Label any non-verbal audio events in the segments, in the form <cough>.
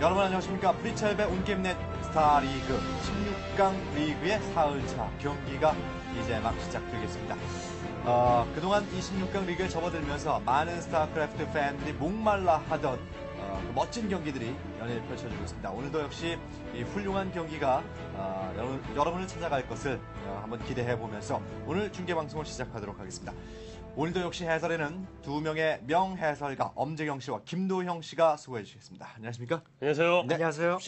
여러분 안녕하십니까 프리첼베 온게임넷 스타리그 16강 리그의 4흘차 경기가 이제 막 시작되겠습니다. 어, 그동안 26강 리그에 접어들면서 많은 스타크래프트 팬들이 목말라 하던 어, 그 멋진 경기들이 연일 펼쳐지고 있습니다. 오늘도 역시 이 훌륭한 경기가 어, 여러분, 여러분을 찾아갈 것을 어, 한번 기대해 보면서 오늘 중계 방송을 시작하도록 하겠습니다. 오늘도 역시 해설에는 두 명의 명해설가 엄재경 씨와 김도형 씨가 수고해 주시겠습니다. 안녕하십니까? 안녕하세요. 네. 안녕하세요.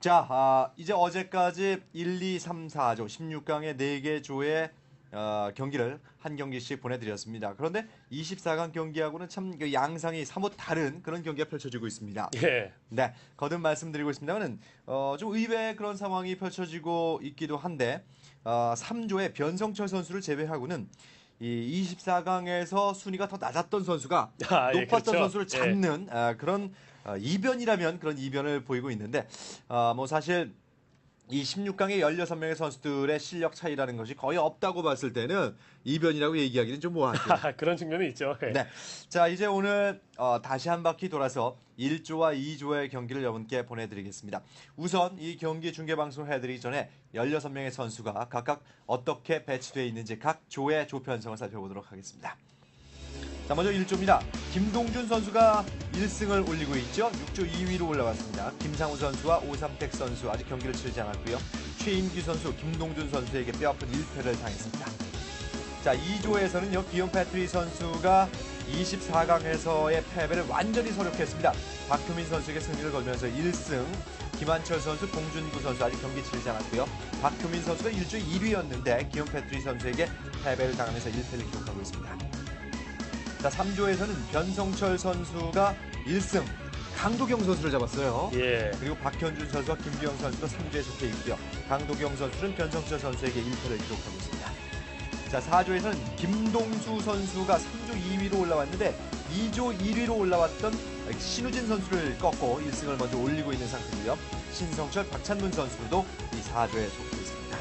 자, 아, 이제 어제까지 1, 2, 3, 4조 16강의 4개 조의 어, 경기를 한 경기씩 보내드렸습니다. 그런데 24강 경기하고는 참 그 양상이 사뭇 다른 그런 경기가 펼쳐지고 있습니다. 예. 네, 거듭 말씀드리고 있습니다만은 어, 좀 의외의 그런 상황이 펼쳐지고 있기도 한데 어, 3조의 변성철 선수를 제외하고는 이 24강에서 순위가 더 낮았던 선수가 <laughs> 아, 예, 높았던 그렇죠. 선수를 잡는 아, 그런 어, 이변이라면 그런 이변을 보이고 있는데 어, 뭐 사실 이 16강의 16명의 선수들의 실력 차이라는 것이 거의 없다고 봤을 때는 이변이라고 얘기하기는 좀 뭐하죠. 아, <laughs> 그런 측면이 있죠. 예. 네. 자, 이제 오늘 어, 다시 한 바퀴 돌아서 1조와 2조의 경기를 여러분께 보내드리겠습니다. 우선 이 경기 중계 방송을 해드리기 전에 16명의 선수가 각각 어떻게 배치되어 있는지 각 조의 조 편성을 살펴보도록 하겠습니다. 자, 먼저 1조입니다. 김동준 선수가 1승을 올리고 있죠. 6조 2위로 올라왔습니다. 김상우 선수와 오삼택 선수 아직 경기를 치르지 않았고요. 최인규 선수, 김동준 선수에게 뼈아픈 1패를 당했습니다. 자, 2조에서는요, 기욤 패트리 선수가 24강에서의 패배를 완전히 서력했습니다. 박효민 선수에게 승리를 걸면서 1승, 김한철 선수, 봉준구 선수 아직 경기 치르지 않았고요. 박효민 선수가 1조 1위였는데 기욤 패트리 선수에게 패배를 당하면서 1패를 기록하고 있습니다. 자, 3조에서는 변성철 선수가 1승, 강도경 선수를 잡았어요. 예. 그리고 박현준 선수와 김기영 선수도 3조에 속해 있고요. 강도경 선수는 변성철 선수에게 1패를 기록하고 있습니다. 자, 4조에서는 김동수 선수가 3조 2위로 올라왔는데 2조 1위로 올라왔던 신우진 선수를 꺾고 1승을 먼저 올리고 있는 상태고요. 신성철, 박찬문 선수도 이 4조에 속해 있습니다.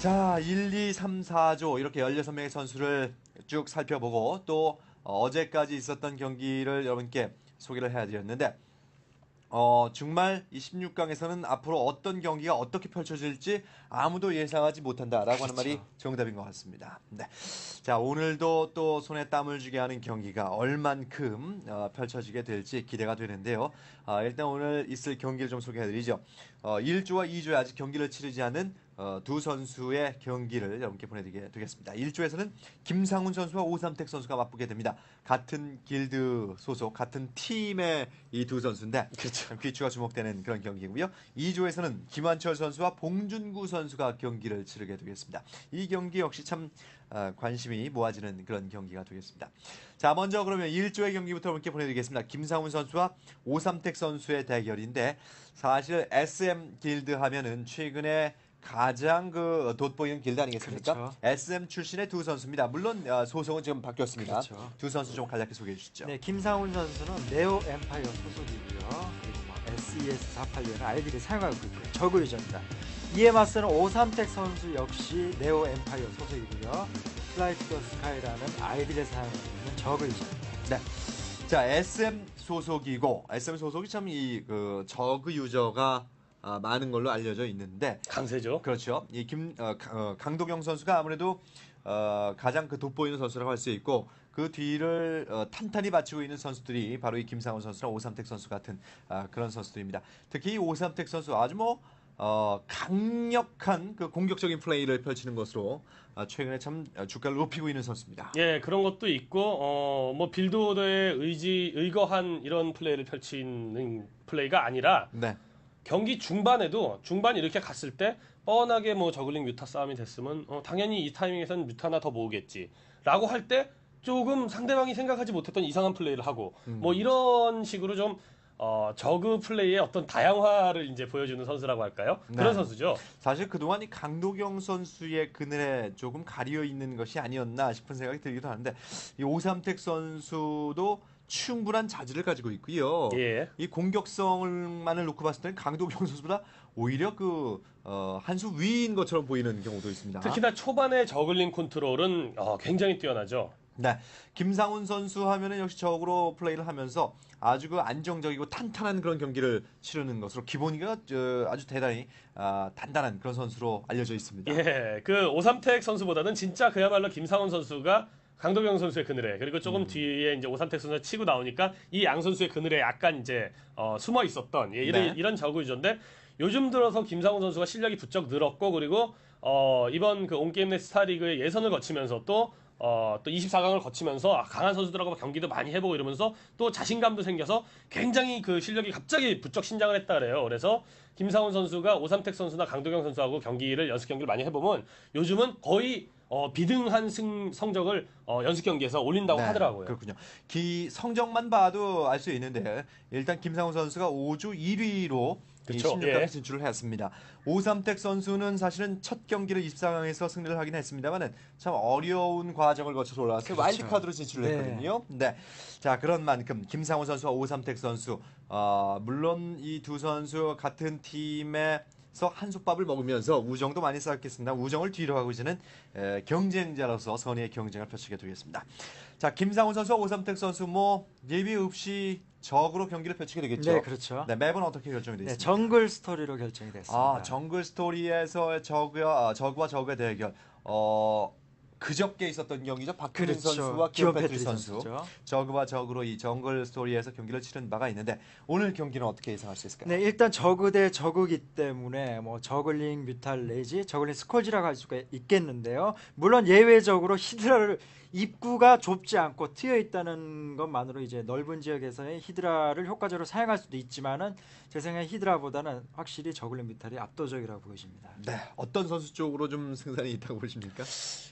자, 1, 2, 3, 4조 이렇게 16명의 선수를 쭉 살펴보고 또 어제까지 있었던 경기를 여러분께 소개를 해드렸는데 어, 정말 이 16강에서는 앞으로 어떤 경기가 어떻게 펼쳐질지 아무도 예상하지 못한다라고 하는 말이 정답인 것 같습니다. 네. 자, 오늘도 또 손에 땀을 쥐게 하는 경기가 얼만큼 어, 펼쳐지게 될지 기대가 되는데요. 아, 일단 오늘 있을 경기를 좀 소개해드리죠. 어, 1조와 2조에 아직 경기를 치르지 않은 어, 두 선수의 경기를 여러분께 보내드리게 되겠습니다. 1조에서는 김상훈 선수와 오삼택 선수가 맞붙게 됩니다. 같은 길드 소속, 같은 팀의 이 두 선수인데 그렇죠. 귀추가 주목되는 그런 경기고요. 2조에서는 김한철 선수와 봉준구 선수가 경기를 치르게 되겠습니다. 이 경기 역시 참 어, 관심이 모아지는 그런 경기가 되겠습니다. 자, 먼저 그러면 1조의 경기부터 함께 보내드리겠습니다. 김상훈 선수와 오삼택 선수의 대결인데 사실 SM 길드 하면은 최근에 가장 그 돋보이는 길드 아니겠습니까? 그렇죠. SM 출신의 두 선수입니다. 물론 어, 소속은 지금 바뀌었습니다. 그렇죠. 두 선수 좀 간략히 소개해 주시죠. 네, 김상훈 선수는 네오 엠파이어 소속이고요. 그리고 뭐 SES 482는 아이디를 사용하고 있고요. 저그 유저입니다. 이에 맞서는 오삼택 선수 역시 네오 엠파이어 소속이고요. 플라이트 더 스카이라는 아이디를 사용하고 있는 저그 유저입니다. 네. 자, SM 소속이고 SM 소속이 참 이 그 저그 유저가 아, 많은 걸로 알려져 있는데 강세죠. 그렇죠. 이김 어, 가- 어, 강도경 선수가 아무래도 어, 가장 그 돋보이는 선수라고 할 수 있고 그 뒤를 어, 탄탄히 받치고 있는 선수들이 바로 이 김상훈 선수나 오삼택 선수 같은 아, 그런 선수들입니다. 특히 이 오삼택 선수 아주 뭐 어, 강력한 그 공격적인 플레이를 펼치는 것으로 아, 최근에 참 주가를 높이고 있는 선수입니다. 예, 그런 것도 있고, 어, 뭐, 빌드오더의 의지, 의거한 이런 플레이를 펼치는 플레이가 아니라, 네. 경기 중반에도, 중반 이렇게 갔을 때, 뻔하게 뭐, 저글링 뮤타 싸움이 됐으면, 어, 당연히 이 타이밍에선 뮤타 하나 더 모으겠지. 라고 할 때, 조금 상대방이 생각하지 못했던 이상한 플레이를 하고, 뭐, 이런 식으로 좀, 어, 저그 플레이의 어떤 다양화를 이제 보여주는 선수라고 할까요? 네. 그런 선수죠. 사실 그동안 이 강도경 선수의 그늘에 조금 가려 있는 것이 아니었나 싶은 생각이 들기도 하는데 이 오삼택 선수도 충분한 자질을 가지고 있고요. 예. 이 공격성을만을 놓고 봤을 때는 강도경 <laughs> 선수보다 오히려 그 어, 한수 위인 것처럼 보이는 경우도 있습니다. 특히나 초반의 저글링 컨트롤은 어, 굉장히 뛰어나죠. 네, 김상훈 선수 하면은 역시 적으로 플레이를 하면서 아주 그 안정적이고 탄탄한 그런 경기를 치르는 것으로 기본이가 저, 아주 대단히 아, 단단한 그런 선수로 알려져 있습니다. 예, 그 오삼택 선수보다는 진짜 그야말로 김상훈 선수가 강도경 선수의 그늘에 그리고 음. 조금 뒤에 이제 오삼택 선수가 치고 나오니까 이 양 선수의 그늘에 약간 이제 어, 숨어 있었던 예, 이런 네. 이런 저그 유저인데 요즘 들어서 김상훈 선수가 실력이 부쩍 늘었고 그리고 어, 이번 그 온게임 내 스타리그의 예선을 거치면서 또 어, 또 24강을 거치면서 아, 강한 선수들하고 경기도 많이 해보고 이러면서 또 자신감도 생겨서 굉장히 그 실력이 갑자기 부쩍 신장을 했다 그래요. 그래서 김상훈 선수가 오삼택 선수나 강도경 선수하고 경기를 연습 경기를 많이 해보면 요즘은 거의 어, 비등한 승, 성적을 어, 연습 경기에서 올린다고 네, 하더라고요. 그렇군요. 기 성적만 봐도 알 수 있는데 일단 김상훈 선수가 5주 1위로 그쵸, 16강 예. 진출을 했습니다. 오삼택 선수는 사실은 첫 경기를 24강에서 승리를 하긴 했습니다만은 참 어려운 과정을 거쳐서 올라왔어요. 그렇죠. 와일드 카드로 진출을 네. 했거든요. 네. 자, 그런 만큼 김상훈 선수와 오삼택 선수 어, 물론 이 두 선수 같은 팀 에서 한솥밥을 먹으면서 우정도 많이 쌓았겠습니다. 우정을 뒤로 하고 이제는 에, 경쟁자로서 선의의 경쟁을 펼치게 되겠습니다. 자, 김상훈 선수와 오삼택 선수 뭐 예비 없이 적으로 경기를 펼치게 되겠죠. 네, 그렇죠. 네, 맵은 어떻게 결정이 되어 네? 정글 스토리로 결정이 됐습니다. 아, 정글 스토리에서 저그와 아, 저그와 적의 대결. 어, 그저께 있었던 경기죠. 박근혜 그렇죠. 선수와 기원 패트리 선수. 선수죠. 저그와 적으로 이 정글 스토리에서 경기를 치른 바가 있는데 오늘 경기는 어떻게 예상할 수 있을까요? 네, 일단 저그 대 저그기 때문에 뭐 저글링 뮤탈 내지 저글링 스콜지라고 할 수가 있겠는데요. 물론 예외적으로 히드라를 입구가 좁지 않고 트여 있다는 것만으로 이제 넓은 지역에서의 히드라를 효과적으로 사용할 수도 있지만은 제 생각에 히드라보다는 확실히 저글링 뮤탈이 압도적이라고 보여집니다. 네, 어떤 선수 쪽으로 좀 승산이 있다고 보십니까?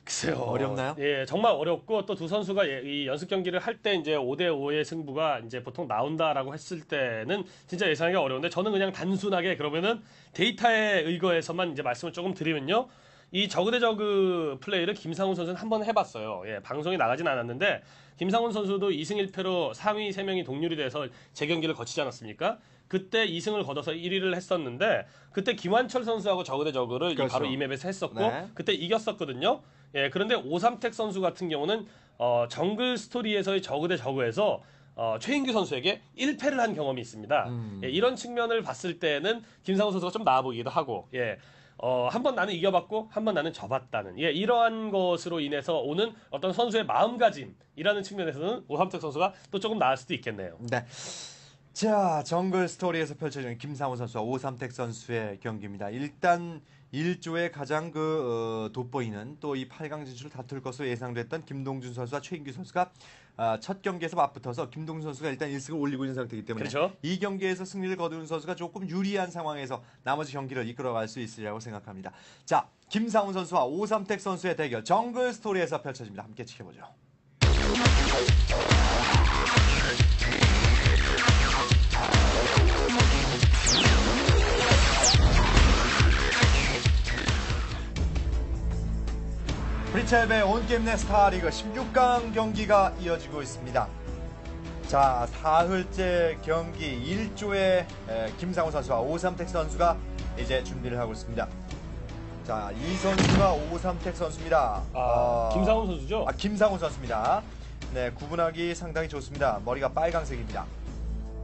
글쎄요. 어렵나요? 예, 정말 어렵고 또 두 선수가 예, 이 연습 경기를 할 때 이제 5대 5의 승부가 이제 보통 나온다라고 했을 때는 진짜 예상하기가 어려운데 저는 그냥 단순하게 그러면은 데이터에 의거해서만 이제 말씀을 조금 드리면요. 이 저그 대 저그 플레이를 김상훈 선수는 한 번 해봤어요. 예, 방송에 나가진 않았는데 김상훈 선수도 2승 1패로 상위 3명이 동률이 돼서 재경기를 거치지 않았습니까? 그때 2승을 거둬서 1위를 했었는데 그때 김환철 선수하고 저그 대 저그를 이 그렇죠. 바로 이 맵에서 했었고 네. 그때 이겼었거든요. 예, 그런데 오삼택 선수 같은 경우는 어, 정글 스토리에서의 저그 대 저그에서 어, 최인규 선수에게 1패를 한 경험이 있습니다. 음. 예, 이런 측면을 봤을 때는 김상훈 선수가 좀 나아 보이기도 하고, 예. 어, 한 번 나는 이겨봤고, 한 번 나는 져봤다는, 예, 이러한 것으로 인해서 오는 어떤 선수의 마음가짐이라는 측면에서는 오삼택 선수가 또 조금 나을 수도 있겠네요. 네. 자, 정글 스토리에서 펼쳐지는 김상훈 선수와 오삼택 선수의 경기입니다. 일단 1조의 가장 그 어, 돋보이는 또 이 8강 진출을 다툴 것으로 예상됐던 김동준 선수와 최인규 선수가 아, 첫 경기에서 맞붙어서 김동준 선수가 일단 1승을 올리고 있는 상태이기 때문에 그렇죠. 이 경기에서 승리를 거두는 선수가 조금 유리한 상황에서 나머지 경기를 이끌어갈 수 있으리라고 생각합니다. 자, 김상훈 선수와 오삼택 선수의 대결 정글 스토리에서 펼쳐집니다. 함께 지켜보죠. 프리첼베 온게임 내 스타리그 16강 경기가 이어지고 있습니다. 자, 사흘째 경기 1조의 김상훈 선수와 오삼택 선수가 이제 준비를 하고 있습니다. 자, 이 선수가 오삼택 선수입니다. 아, 어, 김상훈 선수죠? 아, 김상훈 선수입니다. 네, 구분하기 상당히 좋습니다. 머리가 빨강색입니다.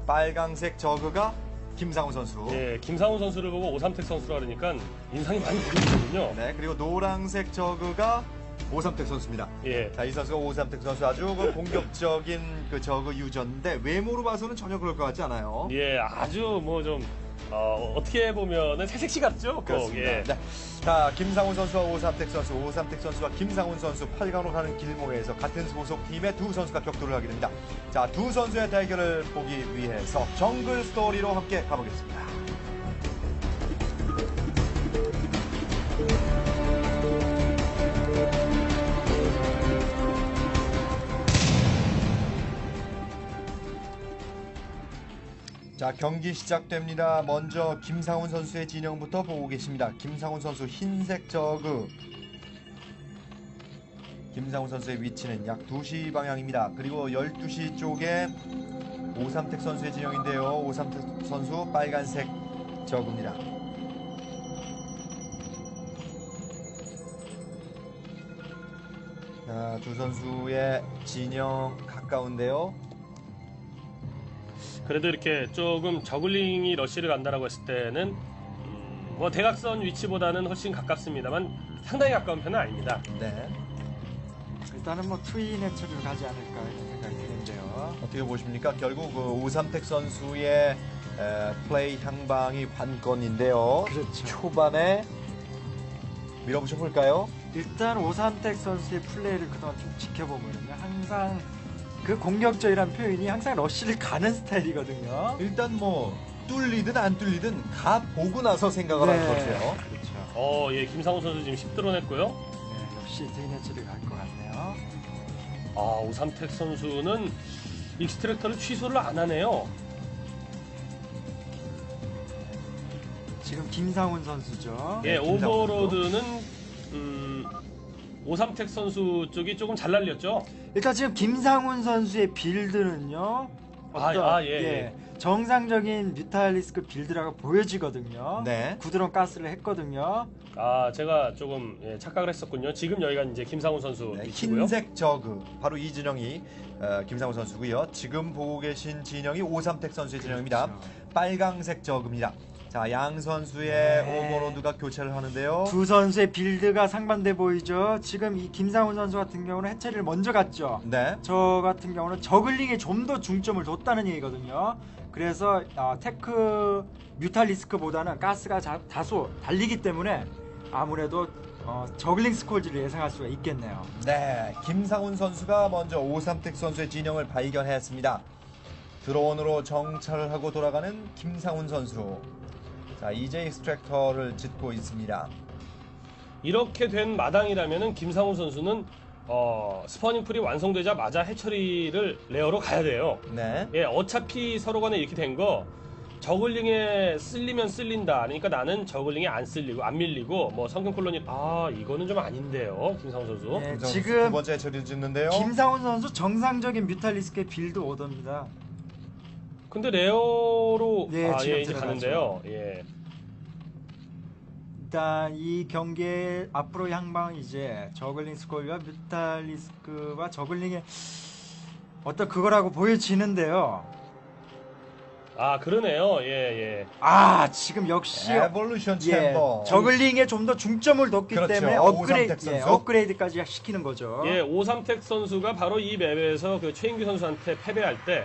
빨강색 저그가 김상훈 선수. 예, 김상훈 선수를 보고 오삼택 선수라 그러니까 인상이 많이 무리거든요. 네, 그리고 노란색 저그가 오삼택 선수입니다. 예. 자, 이 선수가 오삼택 선수 아주 그 공격적인 그 저그 유저인데 외모로 봐서는 전혀 그럴 것 같지 않아요. 예, 아주 뭐좀 어, 어떻게 보면은 새색시 같죠? 꼭, 그렇습니다. 예. 네. 자, 김상훈 선수와 오삼택 선수, 오삼택 선수와 김상훈 선수 8강으로 가는 길목에서 같은 소속 팀의 두 선수가 격돌을 하게 됩니다. 자, 두 선수의 대결을 보기 위해서 정글 스토리로 함께 가보겠습니다. 자 경기 시작됩니다. 먼저 김상훈 선수의 진영부터 보고 계십니다. 김상훈 선수 흰색 저그. 김상훈 선수의 위치는 약 2시 방향입니다. 그리고 12시 쪽에 오삼택 선수의 진영인데요. 오삼택 선수 빨간색 저그입니다. 자, 두 선수의 진영 가까운데요. 그래도 이렇게 조금 저글링이 러쉬를 간다라고 했을 때는 음, 뭐 대각선 위치보다는 훨씬 가깝습니다만 상당히 가까운 편은 아닙니다. 네. 일단은 뭐 투인 해처리를 가지 않을까 이런 생각이 드는데요. 어떻게 보십니까? 결국 그 오삼택 선수의 에, 플레이 향방이 관건인데요. 그렇죠. 초반에 밀어붙여 볼까요? 일단 오산택 선수의 플레이를 그동안 좀 지켜보면요. 항상 그 공격적이란 표현이 항상 러쉬를 가는 스타일이거든요. 일단 뭐 뚫리든 안 뚫리든 가 보고 나서 생각을 하는 거죠. 그렇죠. 어, 예, 김상우 선수 지금 10 드러냈고요. 네, 역시 해처리 갈것 같네요. 아, 오삼택 선수는 익스트랙터를 취소를 안 하네요. 지금 김상훈 선수죠. 예, 네, 오버로드는 음, 오삼택 선수 쪽이 조금 잘 날렸죠. 일단 지금 김상훈 선수의 빌드는요. 어떤 아, 아, 예, 예. 정상적인 뮤탈리스크 빌드라고 보여지거든요. 네. 구드론 가스를 했거든요. 아, 제가 조금 예, 착각을 했었군요. 지금 여기가 이제 김상훈 선수 네, 위치고요. 흰색 저그 바로 이 진영이 어, 김상우 선수고요. 지금 보고 계신 진영이 오삼택 선수의 진영입니다. 그렇죠. 빨강색 저그입니다. 자, 양 선수의 네. 오버로드가 교체를 하는데요. 두 선수의 빌드가 상반돼 보이죠. 지금 이 김상훈 선수 같은 경우는 해체를 먼저 갔죠. 네. 저 같은 경우는 저글링에 좀 더 중점을 뒀다는 얘기거든요. 그래서 어, 테크 뮤탈리스크보다는 가스가 자- 다소 달리기 때문에 아무래도 어, 저글링 스콜지를 예상할 수가 있겠네요. 네, 김상훈 선수가 먼저 오삼택 선수의 진영을 발견했습니다. 드론으로 정찰을 하고 돌아가는 김상훈 선수. 자, 이제 익스트랙터를 짓고 있습니다. 이렇게 된 마당이라면은 김상훈 선수는 어, 스퍼닝 풀이 완성되자마자 해처리를 레어로 가야 돼요. 네. 예, 어차피 서로 간에 이렇게 된 거 저글링에 쓸리면 쓸린다. 그러니까 나는 저글링에 안 쓸리고 안 밀리고 뭐 성경 콜로니 아 이거는 좀 아닌데요, 김상훈 선수. 네, 선수 지금 두 번째 처리를 짓는데요. 김상훈 선수 정상적인 뮤탈리스크의 빌드 오더입니다. 근데 레어로 예, 아, 지금 예, 이제 들어가죠. 가는데요. 예. 일단 이 경기의 앞으로 향방은 이제 저글링 스콜과 뮤탈리스크와 저글링의 어떤 그거라고 보여지는데요. 아 그러네요. 예, 예. 아 지금 역시 에볼루션 예, 챔버. 저글링에 좀 더 중점을 뒀기 그렇죠. 때문에 업그레이드, 오삼택 예, 선수. 업그레이드까지 시키는 거죠. 예, 오삼택 선수가 바로 이 맵에서 그 최인규 선수한테 패배할 때,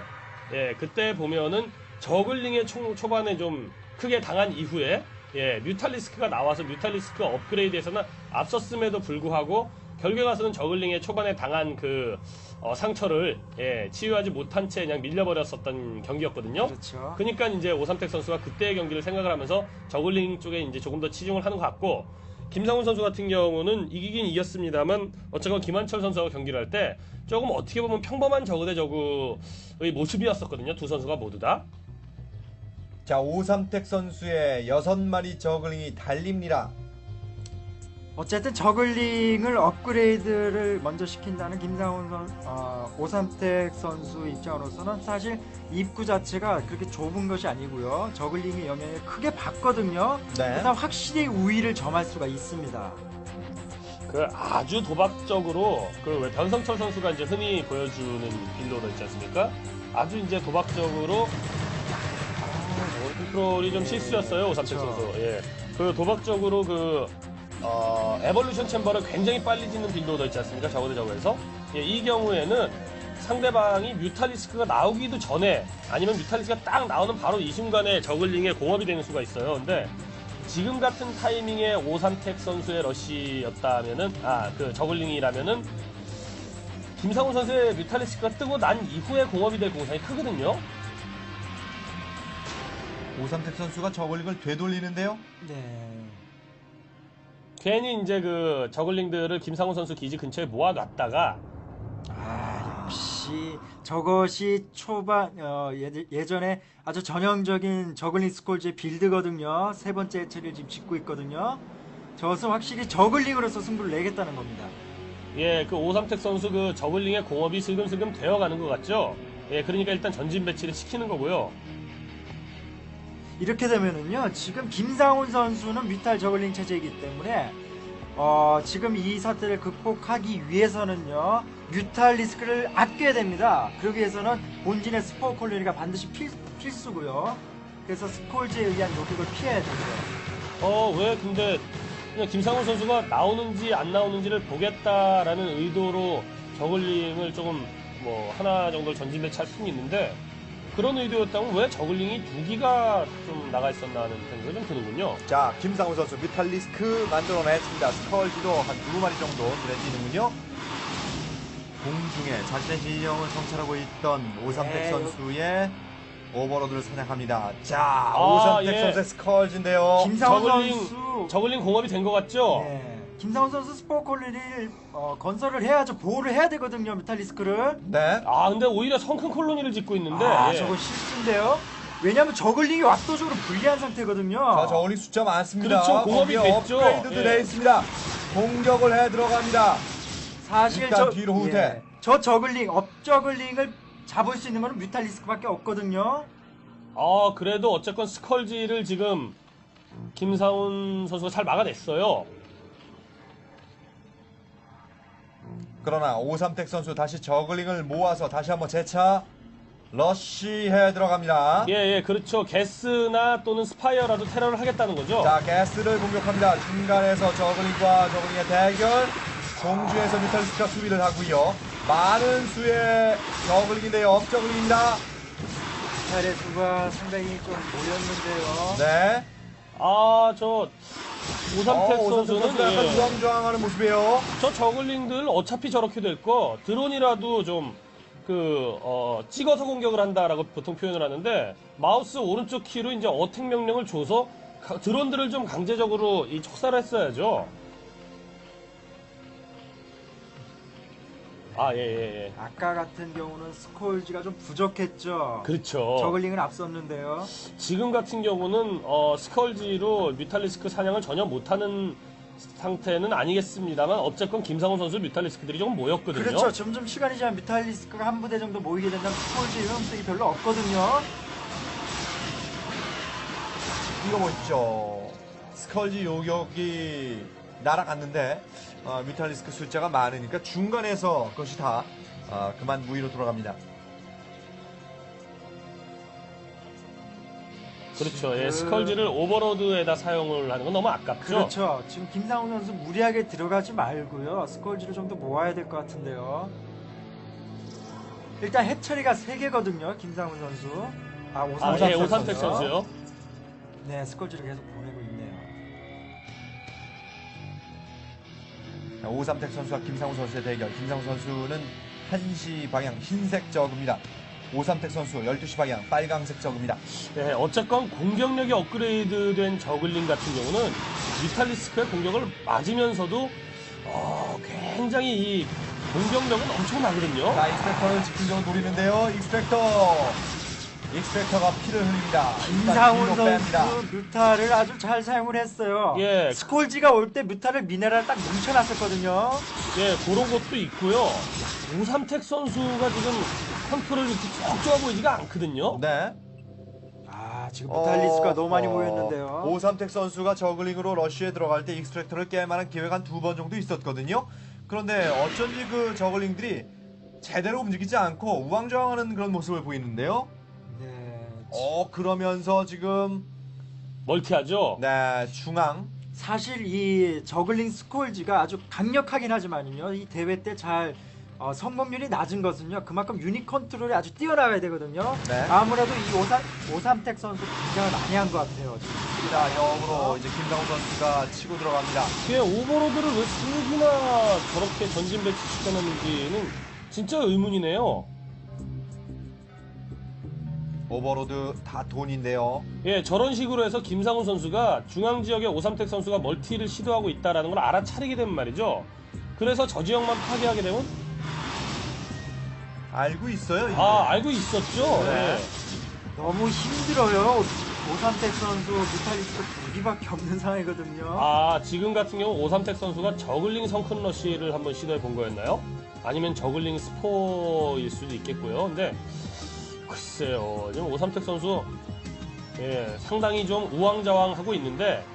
예, 그때 보면은 저글링의 초, 초반에 좀 크게 당한 이후에, 예, 뮤탈리스크가 나와서 뮤탈리스크 업그레이드에서는 앞섰음에도 불구하고, 결국에 가서는 저글링의 초반에 당한 그, 어, 상처를, 예, 치유하지 못한 채 그냥 밀려버렸었던 경기였거든요. 그렇죠. 그러니까 이제 오삼택 선수가 그때의 경기를 생각을 하면서 저글링 쪽에 이제 조금 더 치중을 하는 것 같고 김상훈 선수 같은 경우는 이기긴 이겼습니다만 어쨌건 김한철 선수하고 경기를 할 때 조금 어떻게 보면 평범한 저그 대 저그의 모습이었었거든요. 두 선수가 모두 다. 자, 오삼택 선수의 여섯 마리 저글링이 달립니다. 어쨌든 저글링을 업그레이드를 먼저 시킨다는 김상훈 선, 어, 오삼택 선수 입장으로서는 사실 입구 자체가 그렇게 좁은 것이 아니고요. 저글링의 영향을 크게 받거든요. 네. 일단 확실히 우위를 점할 수가 있습니다. 그 아주 도박적으로 그왜 변성철 선수가 이제 흔히 보여주는 빌로로 있지 않습니까? 아주 이제 도박적으로 아, 컨트롤이 좀 실수였어요 오삼택 그렇죠. 선수. 예, 그 도박적으로 그 어, 에볼루션 챔버를 굉장히 빨리 짓는 빌로더 있지 않습니까? 저거대 저거에서 예, 이 경우에는 상대방이 뮤탈리스크가 나오기도 전에 아니면 뮤탈리스크가 딱 나오는 바로 이 순간에 저글링에 공업이 되는 수가 있어요. 근데 지금 같은 타이밍에 오삼택 선수의 러시였다면은 아 그 저글링이라면은 김상훈 선수의 뮤탈리스크가 뜨고 난 이후에 공업이 될 공산이 크거든요. 오삼택 선수가 저글링을 되돌리는데요. 네. 괜히 이제 그 저글링들을 김상훈 선수 기지 근처에 모아놨다가 아, 역시 저것이 초반 어, 예, 전에 아주 전형적인 저글링 스콜즈의 빌드거든요. 세 번째 해처리를 지금 짓고 있거든요. 저것은 확실히 저글링으로서 승부를 내겠다는 겁니다. 예, 그 오삼택 선수 그 저글링의 공업이 슬금슬금 되어가는 것 같죠. 예, 그러니까 일단 전진 배치를 시키는 거고요. 이렇게 되면은요 지금 김상훈 선수는 뮤탈 저글링 체제이기 때문에 어, 지금 이 사태를 극복하기 위해서는요 뮤탈 리스크를 아껴야 됩니다. 그러기 위해서는 본진의 스포 콜로니가 반드시 필, 필수고요. 그래서 스콜즈에 의한 요격을 피해야 되죠. 어, 왜 근데 그냥 김상훈 선수가 나오는지 안 나오는지를 보겠다라는 의도로 저글링을 조금 뭐 하나 정도 전진 배치할 수는 있는데 그런 의도였다면 왜 저글링이 두 기가 좀 나가 있었나 하는 생각이 좀 드는군요. 자, 김상우 선수 뮤탈리스크 만들어냈습니다. 스컬지도 한 두 마리 정도 눈에 띄는군요. 공중에 자신의 진영을 정찰하고 있던 오삼택 네, 선수의 오버로드를 사냥합니다. 자, 아, 오삼택 예. 선수의 스컬지인데요. 김상훈 저글링- 선수 저글링 공업이 된 것 같죠? 네. 김상훈 선수 스포 콜로니를 어, 건설을 해야죠. 보호를 해야 되거든요. 뮤탈리스크를. 네. 아 근데 오히려 성큰 콜로니를 짓고 있는데 아, 예. 저거 실수인데요. 왜냐하면 저글링이 압도적으로 불리한 상태거든요. 자, 저울링 숫자 많습니다. 그렇죠. 공업이 거기에 됐죠. 업그레이드도 예. 돼 있습니다. 공격을 해 들어갑니다. 사실 일단 저 뒤로 후퇴. 예, 저 저글링 업저글링을 잡을 수 있는 거는 뮤탈리스크밖에 없거든요. 아 그래도 어쨌건 스컬지를 지금 김상훈 선수가 잘 막아냈어요. 그러나 오삼택 선수 다시 저글링을 모아서 다시 한번 재차 러쉬해 들어갑니다. 예, 예, 그렇죠. 게스나 또는 스파이어라도 테러를 하겠다는 거죠. 자, 가스를 공격합니다. 중간에서 저글링과 저글링의 대결. 공중에서 뮤탈리스크가 수비를 하고요. 많은 수의 저글링인데요. 업저글링입니다. 뮤탈의 수가 상당히 좀 모였는데요. 네. 아, 저 오삼택 어, 선수는 약간 예, 우왕좌왕하는 모습이에요. 저 저글링들 어차피 저렇게 될 거 드론이라도 좀 그, 어, 찍어서 공격을 한다라고 보통 표현을 하는데, 마우스 오른쪽 키로 이제 어택 명령을 줘서 가- 드론들을 좀 강제적으로 이 척살을 했어야죠. 아, 예, 예, 예. 아까 같은 경우는 스콜지가 좀 부족했죠. 그렇죠. 저글링은 앞섰는데요. 지금 같은 경우는 어, 스컬지로 뮤탈리스크 사냥을 전혀 못하는 상태는 아니겠습니다만 어쨌건 김상훈 선수 뮤탈리스크들이 조금 모였거든요. 그렇죠. 점점 시간이 지나면 뮤탈리스크가 한 부대 정도 모이게 된다면 스콜지 위험성이 별로 없거든요. 이거 보십시오. 스컬지 요격이 날아갔는데 어, 뮤탈리스크 숫자가 많으니까 중간에서 그것이 다 어, 그만 무위로 돌아갑니다. 그렇죠. 예, 그- 스컬지를 오버로드에다 사용을 하는 건 너무 아깝죠. 그렇죠. 지금 김상훈 선수 무리하게 들어가지 말고요. 스콜지를 좀 더 모아야 될 것 같은데요. 일단 해처리가 3개거든요. 김상훈 선수. 아, 아, 오삼택 예, 선수요. 네, 스콜지를 계속 오삼택 선수와 김상우 선수의 대결. 김상우 선수는 1시 방향 흰색 저그입니다. 오삼택 선수 12시 방향 빨강색 저그입니다. 예, 어쨌건 공격력이 업그레이드된 저글링 같은 경우는 뮤탈리스크의 공격을 맞으면서도 어, 굉장히 이 공격력은 엄청나거든요. 자, 익스펙터를 집중적으로 노리는데요. 익스펙터. 익스펙터가 피를 흘립니다. 김상훈 일단 뒤로 뺍니다. 선수 뮤타를 아주 잘 사용을 했어요. 예. 스콜지가 올 때 뮤타를 미네랄 딱 뭉쳐놨었거든요. 예, 그런 것도 있고요. 오삼택 선수가 지금 컨트롤이 이렇게 쭉 좋아 보이지가 않거든요. 네. 아, 지금 뮤탈리스크가 너무 많이 모였는데요. 오삼택 선수가 저글링으로 러쉬에 들어갈 때 익스트랙터를 깰 만한 기회가 한 두 번 정도 있었거든요. 그런데 어쩐지 그 저글링들이 제대로 움직이지 않고 우왕좌왕하는 그런 모습을 보이는데요. 네. 어 그러면서 지금 멀티하죠. 네 중앙 사실 이 저글링 스콜지가 아주 강력하긴 하지만요. 이 대회 때잘 어, 성공률이 낮은 것은요. 그만큼 유닛 컨트롤이 아주 뛰어나야 되거든요. 네. 아무래도 이 오삼, 오삼택 선수 긴장을 많이 한 것 같아요. 지금. 자 역으로 이제 김상우 선수가 치고 들어갑니다. 예, 오버로드를 왜 스무기나 저렇게 전진 배치 시켜놨는지는 진짜 의문이네요. 오버로드 다 돈인데요. 예, 저런 식으로 해서 김상훈 선수가 중앙 지역에 오삼택 선수가 멀티를 시도하고 있다라는 걸 알아차리게 되면 말이죠. 그래서 저 지역만 파괴하게 되면 알고 있어요. 이게. 아 알고 있었죠. 네. 예. 너무 힘들어요. 오삼택 선수 뮤탈리스크 두 기밖에 없는 상황이거든요. 아 지금 같은 경우 오삼택 선수가 저글링 성큰 러쉬를 한번 시도해 본 거였나요? 아니면 저글링 스포일 수도 있겠고요. 근데 글쎄요, 지금 오삼택 선수 예 상당히 좀 우왕좌왕하고 있는데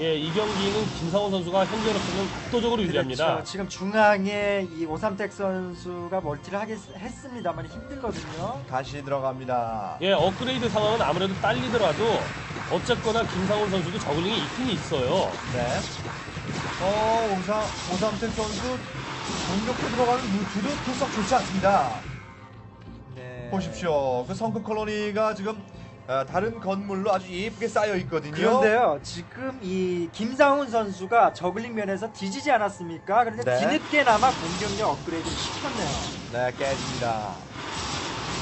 예, 이 경기는 김상훈 선수가 현재로서는 압도적으로 유리합니다. 그렇죠. 지금 중앙에 이 오삼택 선수가 멀티를 하겠, 했습니다만 힘들거든요. 다시 들어갑니다. 예, 업그레이드 상황은 아무래도 딸리더라도 어쨌거나 김상훈 선수도 저글링이 있긴 있어요. 네. 어, 오삼, 오삼택 선수 공격에 들어가는 루트도 풀썩 좋지 않습니다. 네. 보십시오. 그 성급 콜로니가 지금 어, 다른 건물로 아주 예쁘게 쌓여 있거든요. 그런데요, 지금 이 김상훈 선수가 저글링 면에서 뒤지지 않았습니까? 그런데 네. 뒤늦게나마 공격력 업그레이드를 시켰네요. 네, 깨집니다.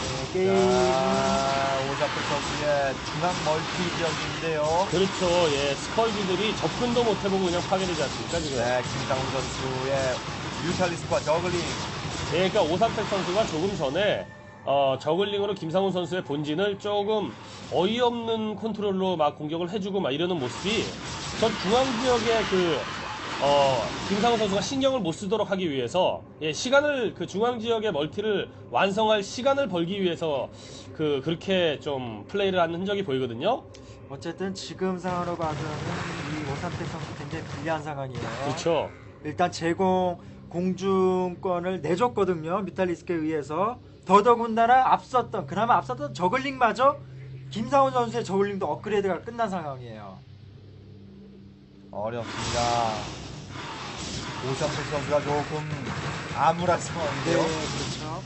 네, 게임 자, 오삼택 선수의 중앙 멀티 지역인데요. 그렇죠. 예, 스컬지들이 접근도 못 해보고 그냥 파괴되지 않습니까, 지금? 네, 김상훈 선수의 뮤탈리스트와 저글링. 예, 그러니까 오삼택 선수가 조금 전에 어, 저글링으로 김상훈 선수의 본진을 조금 어이없는 컨트롤로 막 공격을 해주고 막 이러는 모습이 전 중앙 지역의 그 어, 김상훈 선수가 신경을 못 쓰도록 하기 위해서 예, 시간을 그 중앙 지역의 멀티를 완성할 시간을 벌기 위해서 그 그렇게 좀 플레이를 하는 흔적이 보이거든요. 어쨌든 지금 상황으로 봐서는 이 오삼택 선수 굉장히 불리한 상황이에요. 그렇죠. 일단 제공 공중권을 내줬거든요. 뮤탈리스크에 의해서 더더군다나 앞섰던 그나마 앞섰던 저글링마저 김상훈 선수의 저글링도 업그레이드가 끝난 상황이에요. 어렵습니다. 오삼택 선수가 조금 암울한 상황인데요. 그렇죠.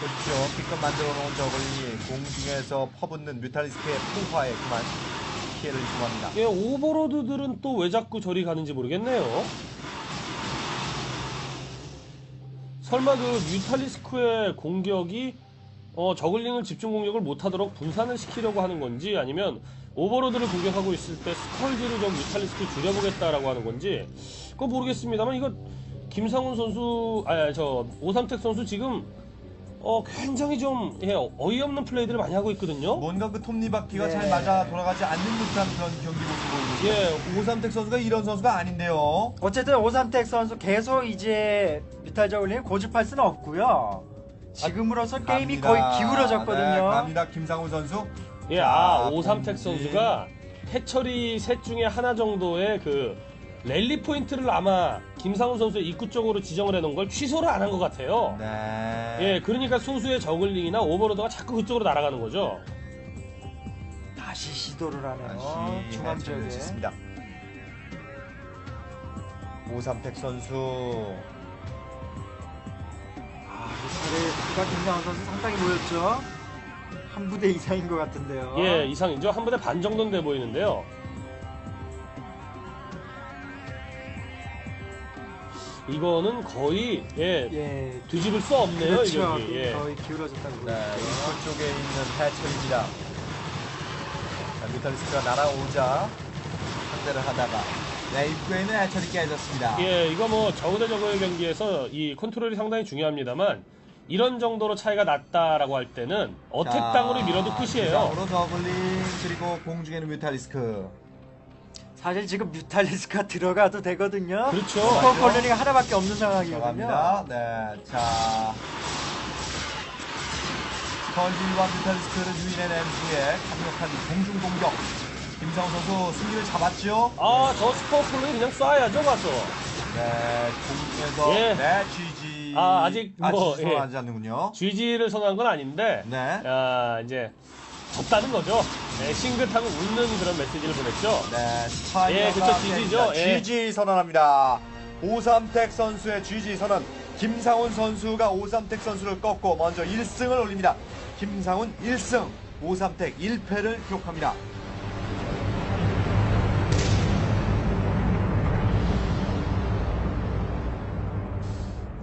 그렇죠. 피껏 만들어 놓은 저글링이 공중에서 퍼붓는 뮤탈리스크의 풍파에 그만 피해를 입고 합니다. 예, 오버로드들은 또 왜 자꾸 저리 가는지 모르겠네요. 설마 그 뮤탈리스크의 공격이 어, 저글링을 집중 공격을 못하도록 분산을 시키려고 하는 건지 아니면 오버로드를 공격하고 있을 때 스컬지로 좀 뮤탈리스크를 줄여보겠다라고 하는 건지 그거 모르겠습니다만 이거 김상훈 선수 아니 저 오삼택 선수 지금 어, 굉장히 좀 예, 어이없는 플레이들을 많이 하고 있거든요. 뭔가 그 톱니바퀴가 네. 잘 맞아 돌아가지 않는 듯한 그런 경기 모습 보이고 예, 오삼택 선수가 이런 선수가 아닌데요. 어쨌든 오삼택 선수 계속 이제 뮤탈 저글링을 고집할 수는 없고요. 지금으로서 게임이 갑니다. 거의 기울어졌거든요. 네, 갑니다. 김상훈 선수. 예, 자, 아, 오삼택. 선수가 해처리 셋 중에 하나 정도의 그 랠리 포인트를 아마 김상훈 선수의 입구 쪽으로 지정을 해놓은 걸 취소를 안 한 것 같아요. 네. 예, 그러니까 소수의 저글링이나 오버로드가 자꾸 그쪽으로 날아가는 거죠. 다시 시도를 하네요. 다시 중앙 지역에. 오삼택 선수. 아, 뮤탈의 수가 김상훈 선수 상당히 모였죠. 한 부대 이상인 것 같은데요. 예, 이상이죠. 한 부대 반 정도는 돼 보이는데요. 이거는 거의 예, 예, 뒤집을 수 없네요, 그렇죠. 이 경기. 예. 거의 기울어졌다고 네, 보여요. 입구 쪽에 있는 해철입니다. 자, 뮤탈리스크가 날아오자 상대를 하다가 네, 입구에 있는 해철이 깨졌습니다. 예, 이거 뭐 저우대 저우의 경기에서 이 컨트롤이 상당히 중요합니다만 이런 정도로 차이가 났다라고 할 때는 어택 자, 땅으로 밀어도 끝이에요. 기상으로 저글링 그리고 공중에는 뮤탈리스크. 사실 지금 뮤탈리스크가 들어가도 되거든요. 그렇죠. 스포 콜로니가 하나밖에 없는 상황이거든요. 들어갑니다. 네, 자. 컬비와 뮤탈리스크를 유인해낸 후에 강력한 공중 공격. 김상훈 선수 승리를 잡았죠. 아, 저 스포플로 그냥 쏴야죠, 가서. 네, 공중에서 예. 네, GG. 아, 아직 뭐, 아직 선언하지 않는군요. GG를 선언한 건 아닌데, 네. 야, 이제 졌다는 거죠. 네, 싱긋하고 웃는 그런 메시지를 보냈죠. 네, 스파이어가 예, 그쵸, GG죠. 예. GG 선언합니다. 오삼택 선수의 GG 선언. 김상훈 선수가 오삼택 선수를 꺾고 먼저 1승을 올립니다. 김상훈 1승, 오삼택 1패를 기록합니다.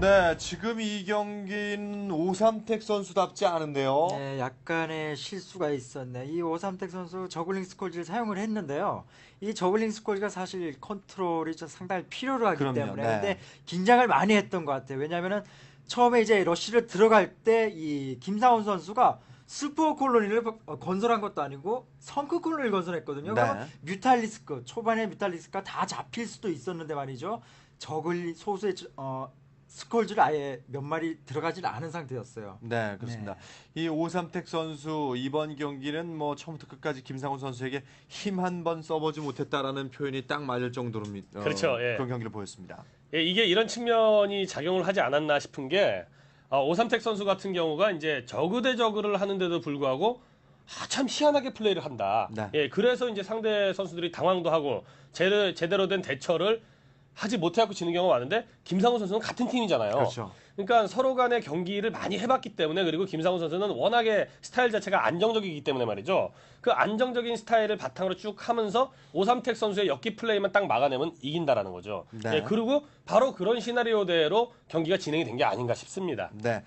네, 지금 이 경기는 오삼택 선수답지 않은데요. 네, 약간의 실수가 있었네. 이 오삼택 선수 저글링 스콜지를 사용을 했는데요. 이 저글링 스콜지가 사실 컨트롤이 좀 상당히 필요로 하기 그럼요, 때문에 네. 근데 긴장을 많이 했던 것 같아요. 왜냐하면은 처음에 이제 러쉬를 들어갈 때 이 김상훈 선수가 슈퍼 콜로니를 어, 건설한 것도 아니고 성크 콜로니를 건설했거든요. 네. 뮤탈리스크 초반에 뮤탈리스크가 다 잡힐 수도 있었는데 말이죠. 저글 소수의 저- 어, 스콜즈를 아예 몇 마리 들어가질 않은 상태였어요. 네, 그렇습니다. 이 오삼택 선수 이번 경기는 뭐 처음부터 끝까지 김상훈 선수에게 힘 한 번 써보지 못했다라는 표현이 딱 맞을 정도로 미- 어, 그렇죠, 예. 그런 경기를 보였습니다. 예, 이게 이런 측면이 작용을 하지 않았나 싶은 게 어, 오삼택 선수 같은 경우가 이제 저그 대 저그를 하는데도 불구하고 아, 참 희한하게 플레이를 한다. 네. 예, 그래서 이제 상대 선수들이 당황도 하고 제대로, 제대로 된 대처를 하지 못해갖고 지는 경우가 많은데 김상훈 선수는 같은 팀이잖아요. 그렇죠. 그러니까 서로 간의 경기를 많이 해봤기 때문에 그리고 김상훈 선수는 워낙에 스타일 자체가 안정적이기 때문에 말이죠. 그 안정적인 스타일을 바탕으로 쭉 하면서 오삼택 선수의 역기 플레이만 딱 막아내면 이긴다라는 거죠. 네. 예, 그리고 바로 그런 시나리오대로 경기가 진행이 된 게 아닌가 싶습니다. 네.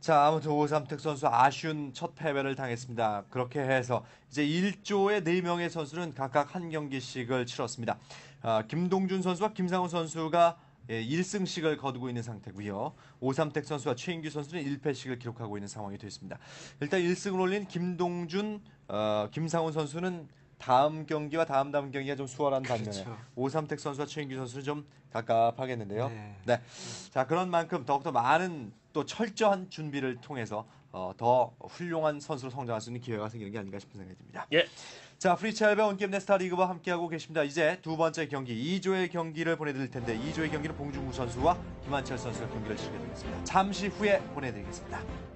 자, 아무튼 오삼택 선수 아쉬운 첫 패배를 당했습니다. 그렇게 해서 이제 1조의 4명의 선수는 각각 한 경기씩을 치렀습니다. 아, 김동준 선수와 김상훈 선수가 예, 1승씩을 거두고 있는 상태고요. 오삼택 선수와 최인규 선수는 1패씩을 기록하고 있는 상황이 됐습니다. 일단 1승을 올린 김동준, 어, 김상훈 선수는 다음 경기와 다음 다음 경기가 좀 수월한 반면에 그렇죠. 오삼택 선수와 최인규 선수는 좀 갑갑하겠는데요. 네. 네. 자, 그런 만큼 더욱더 많은 또 철저한 준비를 통해서 어, 더 훌륭한 선수로 성장할 수 있는 기회가 생기는 게 아닌가 싶은 생각이 듭니다. 예. 자, 프리첼베 온게임 네스타 리그와 함께하고 계십니다. 이제 두 번째 경기 2조의 경기를 보내드릴 텐데 2조의 경기는 봉중구 선수와 김한철 선수가 경기를 치르게 되겠습니다. 잠시 후에 보내드리겠습니다.